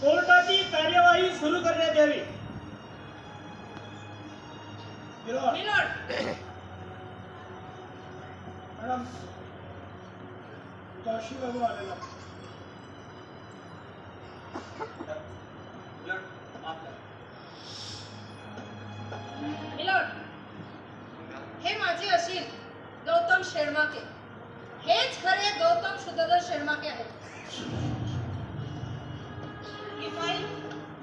कोर्टाची कार्यवाही सुरू करण्यात यावी. मॅडम काशी बाबू आलेला. हे माझे असील गौतम शेळमाके हेच खरे गौतम सुधाकर शेळमाके आहेत.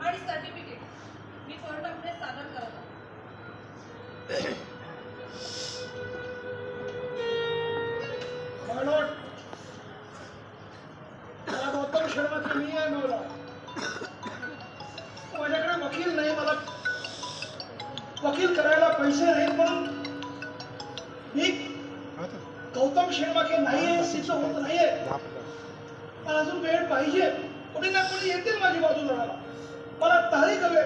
आणि सर्टिफिकेट मी कोर्टापुढे सादर करत मला गौतम शर्मा मी आहे मला माझ्याकडे वकील नाही मला वकील करायला पैसे नाहीत म्हणून मी गौतम शर्माके नाही आहे सिद्ध होत नाहीये. अजून वेळ पाहिजे. कुठे ना कुठे येतील माझी बाजू लढायला मला मिळवा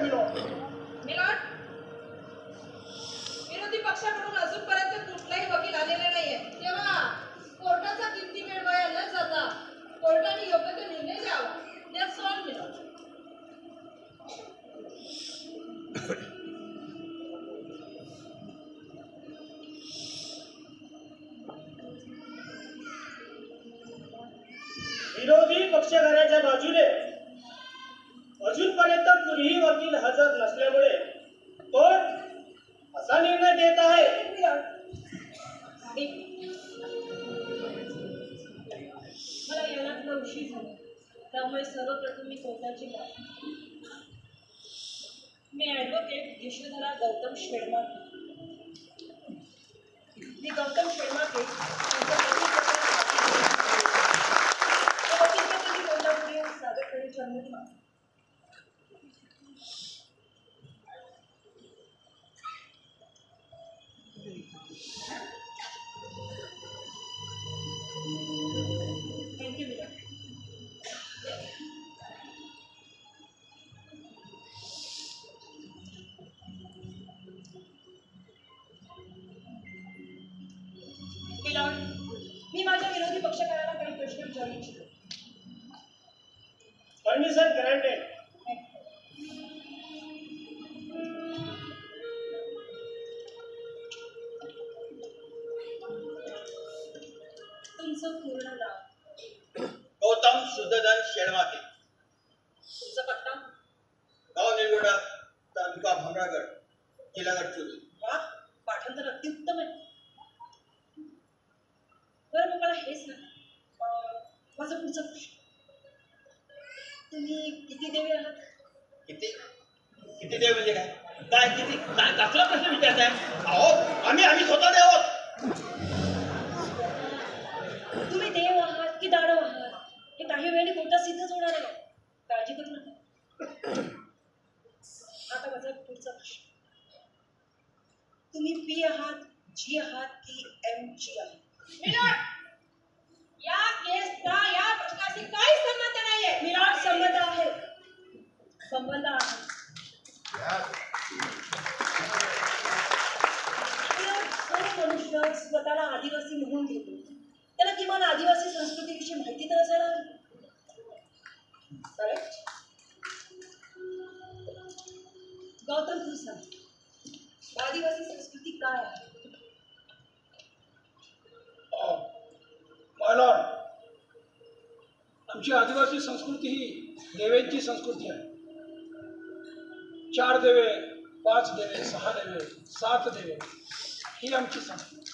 मिलोड विरोधी पक्षाकडून अजूनपर्यंत कुठलाही वकील आलेला नाहीये. तेव्हा कोर्टाचा किमती वेळ वाया न जाता कोर्टाने योग्य तो निर्णय द्यावा all, मिलोड विरोधी पक्षकाराच्या बाजूने अजूनपर्यंत कुणीही वकील हजर नसल्यामुळे कोर्ट असा निर्णय देत आहे? मला यायला थोडा उशीर झाला. त्यामुळे सर्वप्रथम मी कोर्टाची गाठ मी ॲडव्होकेट यशोधरा गौतम शेडमाके मी गौतम शेडमाके यांच्या वकीलपदी कोर्टापुढे सादर परमिशन ग्रँटेड तुमचं पूर्ण नाव? गौतम शुद्धधन शेळमाके तुमचा पत्ता? गाव निलगोडा तालुका भामरागड जिल्हा गडचिरोली. वा पाठांतर अत्युत्तम आहे. बरं मग मला हे सांग अं, माझा पुढचा प्रश्न. तुम्ही किती देवी आहात? किती? किती देव म्हणजे काय? काय किती? काय कसला प्रश्न विचारताय? अहो आम्ही आम्ही स्वतः देव आहोत. तुम्ही देव आहात की दानव आहात? हे काही वेळाने कोणता सिद्धच होणार आहे काळजी करू नका. आता माझा पुढचा प्रश्न. तुम्ही पी आहात जी आहात की एम जी आहात? या केसचा या प्रश्नाशी काही संबंध आहे संबंध आहे. मनुष्य स्वतःला आदिवासी म्हणून घेतो. त्याला किमान आदिवासी संस्कृतीविषयी माहिती तर असायला हवी. गौतम कृष्ण आदिवासी संस्कृती काय आहे? आमची आदिवासी संस्कृती ही देवेंची संस्कृती आहे. चार देवे पाच देवे सहा देवे सात देवे. ही आमची संस्कृती.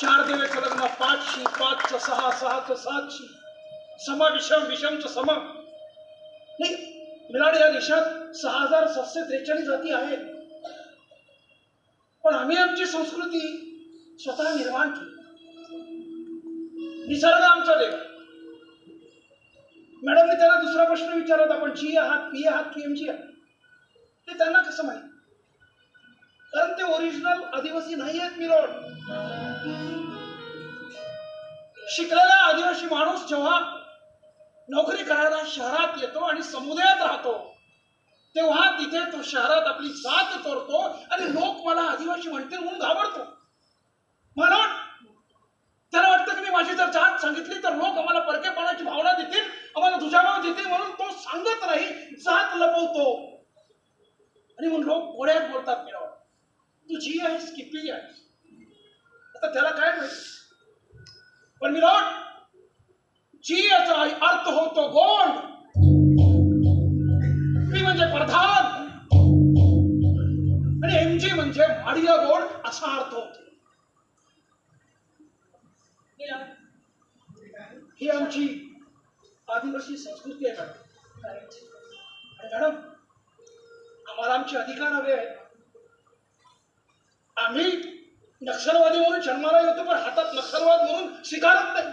चार देवे कलगना पाचशी पाचचं सहा सहाचं सातशी सम विषम विषमचं सम. नाही मिलाड या देशात सहा हजार सातशे त्रेचाळीस जाती आहेत. पण आम्ही आमची संस्कृती स्वतः निर्माण केली. निसर्ग आमचा देव. मॅडमने त्याला दुसरा प्रश्न विचारत आपण जी आहात पी आहात की एम जी आहात? ते त्यांना कसं माहीत? कारण ते ओरिजिनल आदिवासी नाही आहेत मिरोड शिकलेला आदिवासी माणूस जेव्हा नोकरी करायला शहरात येतो आणि समुदायात राहतो तेव्हा तिथे तो शहरात आपली जात तोडतो आणि लोक मला आदिवासी म्हणतील म्हणून घाबरतो. म्हणून त्याला वाटतं की मी माझी जर जात सांगितली तर लोक आम्हाला परकेपणाची भावना देतील. आम्हाला तुझ्या नाव देते म्हणून तो सांगत नाही जात लपवतो. आणि मग लोक गोळ्यात बोलतात मी तू जी आहेस की पी आहेस? आता त्याला काय माहिती पण मिराट जी याचा अर्थ होतो गोंड आदिवासी संस्कृती आहे मॅडम. आणि मॅडम आम्हाला आमचे अधिकार हवे आहेत. आम्ही नक्षलवादी म्हणून जन्माला येतो पण हातात नक्षलवाद म्हणून स्वीकारत नाही.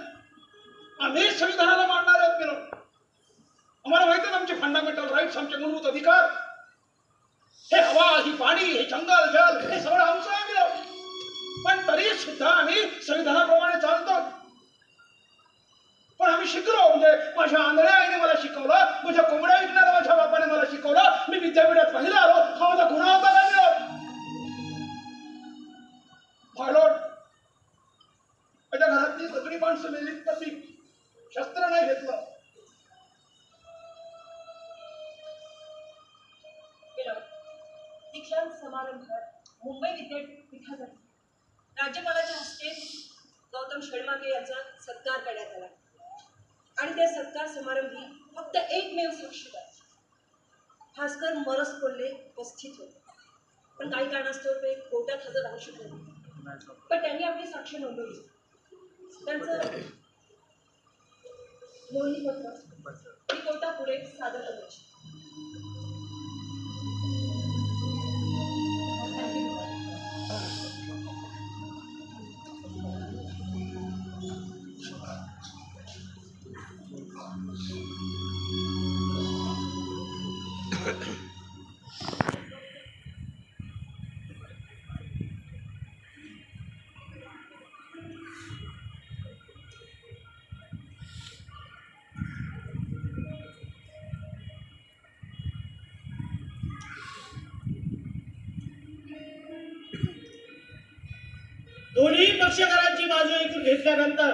आम्ही संविधानाला मांडणार आहोत मॅडम. आम्हाला माहिती आहे आमचे फंडामेंटल राईट्स आमचे मूलभूत अधिकार? हे हवा ही पाणी हे जंगल जल हे सगळं आमचं आहे पण तरी सुद्धा आम्ही संविधानाप्रमाणे चालतो. शिकलो. म्हणजे माझ्या आंधळ्या आईने मला शिकवलं माझ्या कोंबड्या विकणाऱ्या माझ्या बापाने मला शिकवलं. मी विद्यापीठात पहिला आलो. हा माझा गुन्हा होता का मिळत माझ्या घरातली सगळी माणसं मेली तशी. शस्त्र नाही घेतलं. दीक्षांत समारंभात मुंबई विद्यापीठासाठी. राज्यपालाच्या हस्ते गौतम शेळमाके यांचा सत्कार करण्यात आला. आणि त्या सत्कार समारंभी फक्त एकमेव साक्षीदार भास्कर मरस कोल्हे उपस्थित होते. पण काही कारणास्तव ते कोर्टात हजर राहू शकले नाही. पण त्यांनी आपली साक्ष नोंदवली. त्यांचं नोंदणीपत्र मी कोर्टापुढे सादर करायची. दोन्ही पक्षकारांची बाजू ऐकून घेतल्यानंतर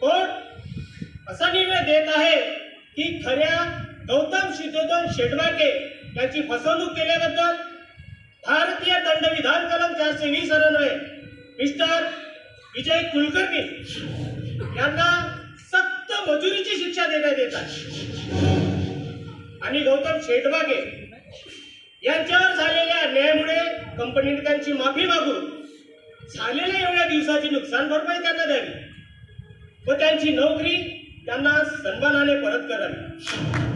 कोर्ट असा निर्णय देत आहे की खऱ्या गौतम सिद्धोदन शेटवाके यांची फसवणूक केल्याबद्दल भारतीय दंडविधान कलम चारशे वीस अन्वये मिस्टर विजय कुलकर्णी यांना सक्त मजुरीची शिक्षा देण्यात येत आहे. आणि गौतम शेटवागे यांच्यावर झालेल्या अन्यायामुळे कंपनीने त्यांची माफी मागून झालेल्या एवढ्या दिवसाची नुकसान भरपाई त्यांना द्यावी व त्यांची नोकरी त्यांना सन्मानाने परत करावी.